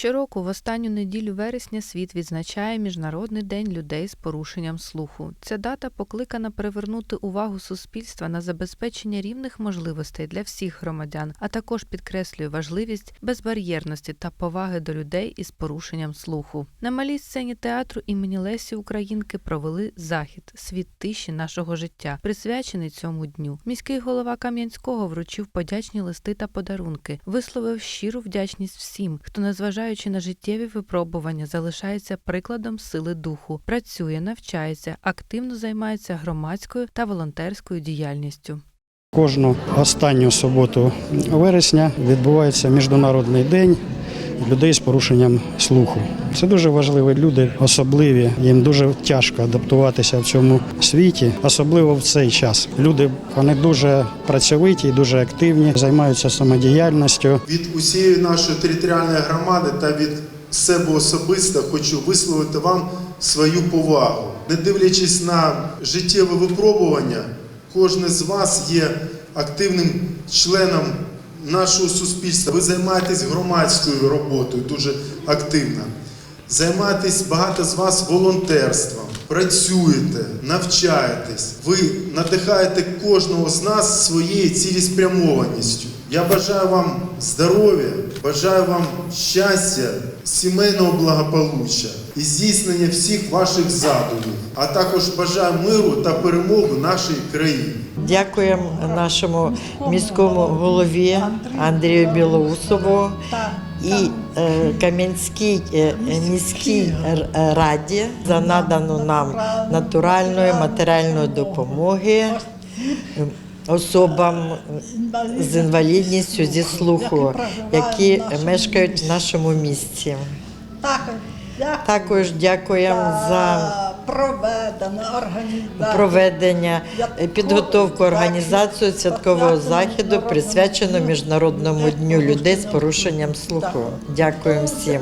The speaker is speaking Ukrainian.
Щороку, в останню неділю вересня, світ відзначає Міжнародний день людей з порушенням слуху. Ця дата покликана привернути увагу суспільства на забезпечення рівних можливостей для всіх громадян, а також підкреслює важливість безбар'єрності та поваги до людей із порушенням слуху. На малій сцені театру імені Лесі Українки провели захід Світ тиші нашого життя, присвячений цьому дню. Міський голова Кам'янського вручив подячні листи та подарунки, висловив щиру вдячність всім, хто, незважаючи на життєві випробування, залишається прикладом сили духу, працює, навчається, активно займається громадською та волонтерською діяльністю. Кожну останню суботу вересня відбувається Міжнародний день людей з порушенням слуху. Це дуже важливі люди, особливі. Їм дуже тяжко адаптуватися в цьому світі, особливо в цей час. Люди вони дуже працьовиті, дуже активні, займаються самодіяльністю. Від усієї нашої територіальної громади та від себе особисто хочу висловити вам свою повагу. Не дивлячись на життєве випробування, кожен з вас є активним членом нашого суспільства. Ви займаєтесь громадською роботою дуже активно. Займаєтесь багато з вас волонтерством, працюєте, навчаєтесь. Ви надихаєте кожного з нас своєю цілеспрямованістю. Я бажаю вам здоров'я, бажаю вам щастя, сімейного благополуччя і здійснення всіх ваших задумів, а також бажаю миру та перемоги нашій країні. Дякуємо нашому міському голові Андрію Білоусову і е, Кам'янській е, міській раді за надану нам натуральної матеріальної допомоги е, особам з інвалідністю зі слуху, які мешкають в нашому місті. Також дякуємо за проведення організація. проведення е, підготовку організацію святкового заходу, присвячено Міжнародному дню людей з порушенням слуху. Дякуємо всім.